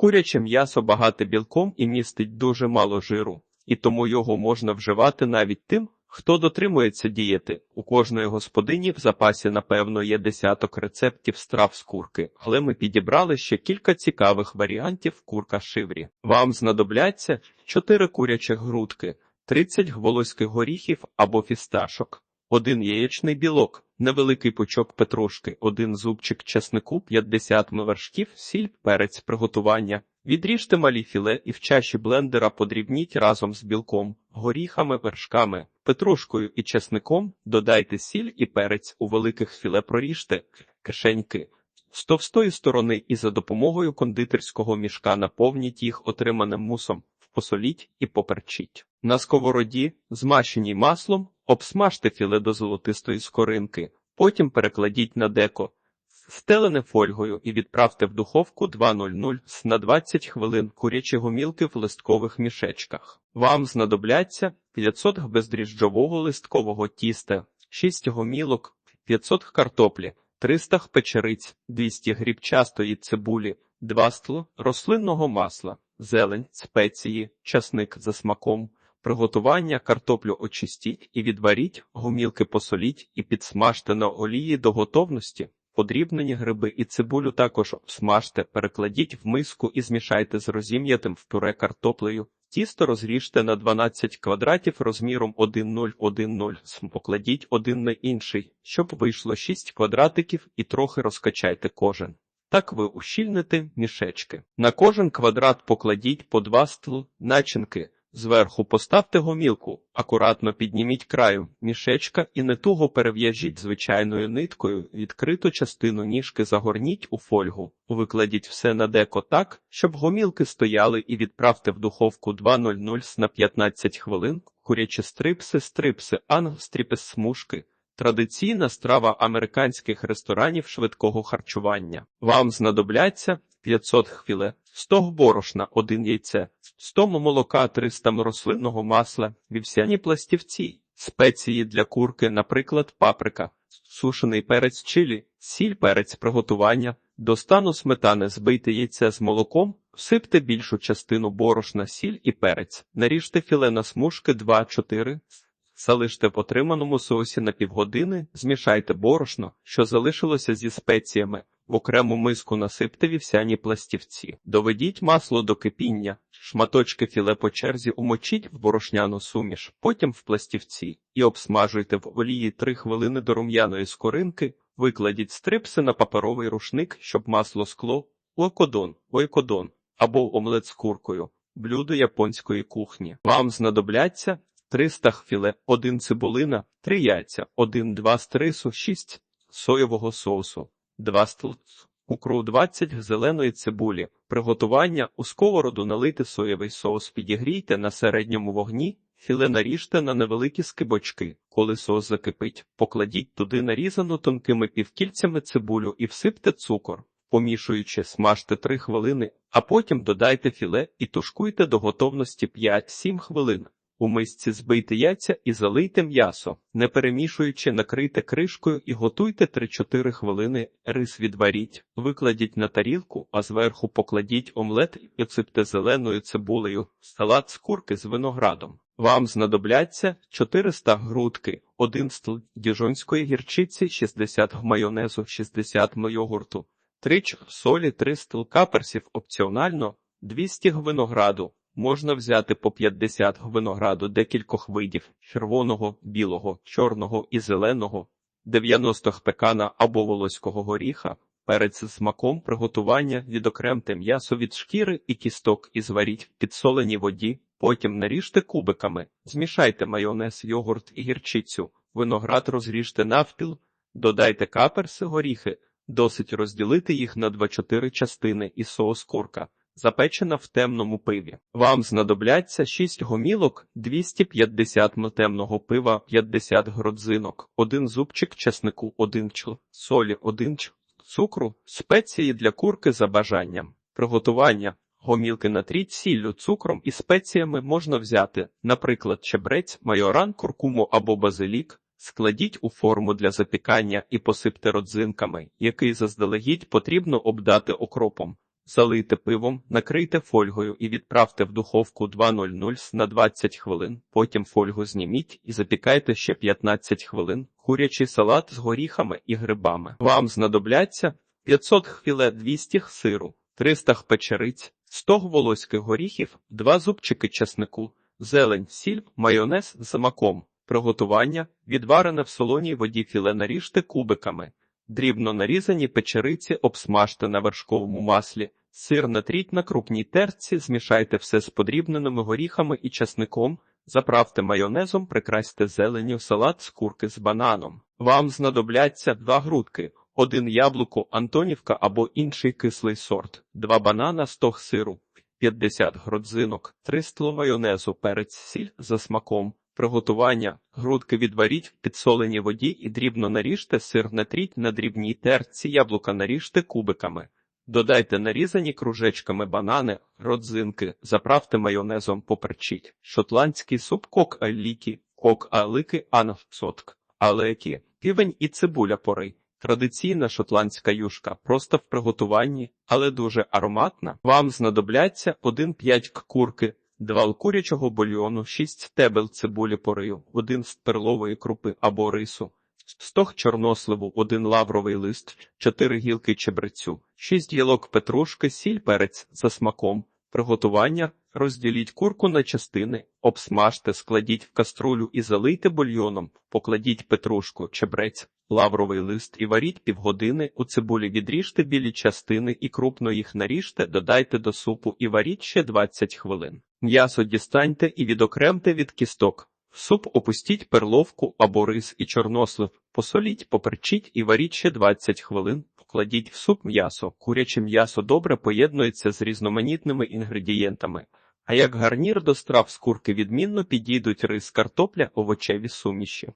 Куряче м'ясо багате білком і містить дуже мало жиру, і тому його можна вживати навіть тим, хто дотримується дієти. У кожної господині в запасі, напевно, є десяток рецептів страв з курки, але ми підібрали ще кілька цікавих варіантів курка шиврі. Вам знадобляться 4 курячих грудки, 30 гволоських горіхів або фісташок, один яєчний білок, невеликий пучок петрушки, один зубчик чеснику, 50 вершків, сіль, перець приготування. Відріжте малі філе і в чаші блендера подрібніть разом з білком, горіхами, вершками, петрушкою і чесником, додайте сіль і перець у великих філе проріжте, кишеньки. З товстої сторони і за допомогою кондитерського мішка наповніть їх отриманим мусом, посоліть і поперчіть. На сковороді, змащеній маслом, обсмажте філе до золотистої скоринки, потім перекладіть на деко, стелене фольгою і відправте в духовку 2.00 на 20 хвилин курячі гомілки в листкових мішечках. Вам знадобляться 500 г бездріжджового листкового тіста, 6 гомілок, 500 г картоплі, 300 г печериць, 200 г грібчастої цибулі, 2 стл рослинного масла, зелень, спеції, часник за смаком. Приготування картоплю очистіть і відваріть, гумілки посоліть і підсмажте на олії до готовності. Подрібнені гриби і цибулю також обсмажте, перекладіть в миску і змішайте з розім'ятим в пюре картоплею. Тісто розріжте на 12 квадратів розміром 1,0,1,0, покладіть один на інший, щоб вийшло 6 квадратиків і трохи розкачайте кожен. Так ви ущільните мішечки. На кожен квадрат покладіть по два стл начинки. Зверху поставте гомілку, акуратно підніміть краю мішечка і не туго перев'яжіть звичайною ниткою, відкриту частину ніжки загорніть у фольгу, викладіть все на деко так, щоб гомілки стояли і відправте в духовку 2.00 на 15 хвилин, курячі стрипси, стрипси, ангстріпес смужки. Традиційна страва американських ресторанів швидкого харчування. Вам знадобляться 500 хвіле, 100 борошна, 1 яйце, 100 молока, 300 рослинного масла, вівсяні пластівці, спеції для курки, наприклад, паприка, сушений перець чилі, сіль перець приготування, до стану сметани збийте яйце з молоком, всипте більшу частину борошна, сіль і перець, наріжте філе на смужки 2-4, Залиште в отриманому соусі на півгодини, змішайте борошно, що залишилося зі спеціями, в окрему миску насипте вівсяні пластівці, доведіть масло до кипіння, шматочки філе по черзі умочіть в борошняну суміш, потім в пластівці і обсмажуйте в олії 3 хвилини до рум'яної скоринки, викладіть стрипси на паперовий рушник, щоб масло скло, локодон, ойкодон або омлет з куркою, блюдо японської кухні. Вам знадобляться 300 філе, 1 цибулина, 3 яйця, 1-2 стрису, 6 соєвого соусу, 2 стл укру 20 зеленої цибулі. Приготування у сковороду налити соєвий соус, підігрійте на середньому вогні, філе наріжте на невеликі скибочки. Коли соус закипить, покладіть туди нарізану тонкими півкільцями цибулю і всипте цукор. Помішуючи, смажте 3 хвилини, а потім додайте філе і тушкуйте до готовності 5-7 хвилин. У мисці збийте яйця і залийте м'ясо, не перемішуючи, накрийте кришкою і готуйте 3-4 хвилини. Рис відваріть, викладіть на тарілку, а зверху покладіть омлет і підсипте зеленою цибулею, салат з курки з виноградом. Вам знадобляться 400 грудки, 1 стл діжонської гірчиці, 60 г майонезу, 60 г йогурту, 3 ч солі, 3 стл каперсів опціонально, 200 г винограду. Можна взяти по 50 винограду декількох видів червоного, білого, чорного і зеленого, 90 пекана або волоського горіха, перець з смаком приготування, відокремте м'ясо від шкіри і кісток і зваріть в підсоленій воді, потім наріжте кубиками, змішайте майонез, йогурт і гірчицю, виноград розріжте навпіл, додайте каперси, горіхи, досить розділити їх на 2-4 частини і соус курка запечена в темному пиві. Вам знадобляться 6 гомілок, 250 м темного пива, 50 гродзинок, 1 зубчик чеснику, 1 чл, солі, 1 чл, цукру, спеції для курки за бажанням. Приготування гомілки натріть сіллю, цукром і спеціями можна взяти, наприклад, чебрець, майоран, куркуму або базилік. Складіть у форму для запікання і посипте родзинками, який заздалегідь потрібно обдати окропом. Залийте пивом, накрийте фольгою і відправте в духовку 200 на 20 хвилин. Потім фольгу зніміть і запікайте ще 15 хвилин. Курячий салат з горіхами і грибами. Вам знадобляться 500 філе 200 сиру, 300 печериць, 100 волоських горіхів, 2 зубчики чеснику, зелень, сіль, майонез з маком. Приготування відварене в солоній воді філе наріжте кубиками. Дрібно нарізані печериці обсмажте на вершковому маслі, сир натріть на крупній терці, змішайте все з подрібненими горіхами і часником, заправте майонезом, прикрасьте зеленню салат з курки з бананом. Вам знадобляться два грудки, один яблуко, антонівка або інший кислий сорт, два банана, 100 сиру, 50 гродзинок, 3 столу майонезу, перець, сіль за смаком. Приготування грудки відваріть в підсоленій воді і дрібно наріжте сир натріть на дрібній терці, яблука наріжте кубиками. Додайте нарізані кружечками банани, родзинки, заправте майонезом, поперчіть. Шотландський суп кок алікі, кок алики анфсотк, алекі, півень і цибуля пори. Традиційна шотландська юшка, просто в приготуванні, але дуже ароматна. Вам знадобляться 1-5 к курки, 2 курячого бульйону, 6 стебел цибулі порию, 1 з перлової крупи або рису, 100 чорносливу, 1 лавровий лист, 4 гілки чебрецю, 6 гілок петрушки, сіль перець за смаком. Приготування розділіть курку на частини, обсмажте, складіть в каструлю і залийте бульйоном, покладіть петрушку, чебрець, лавровий лист і варіть півгодини, у цибулі відріжте білі частини і крупно їх наріжте, додайте до супу і варіть ще 20 хвилин. М'ясо дістаньте і відокремте від кісток. Суп опустіть перловку або рис і чорнослив, посоліть, поперчіть і варіть ще 20 хвилин. Покладіть в суп м'ясо. Куряче м'ясо добре поєднується з різноманітними інгредієнтами. А як гарнір до страв з курки відмінно підійдуть рис, картопля, овочеві суміші.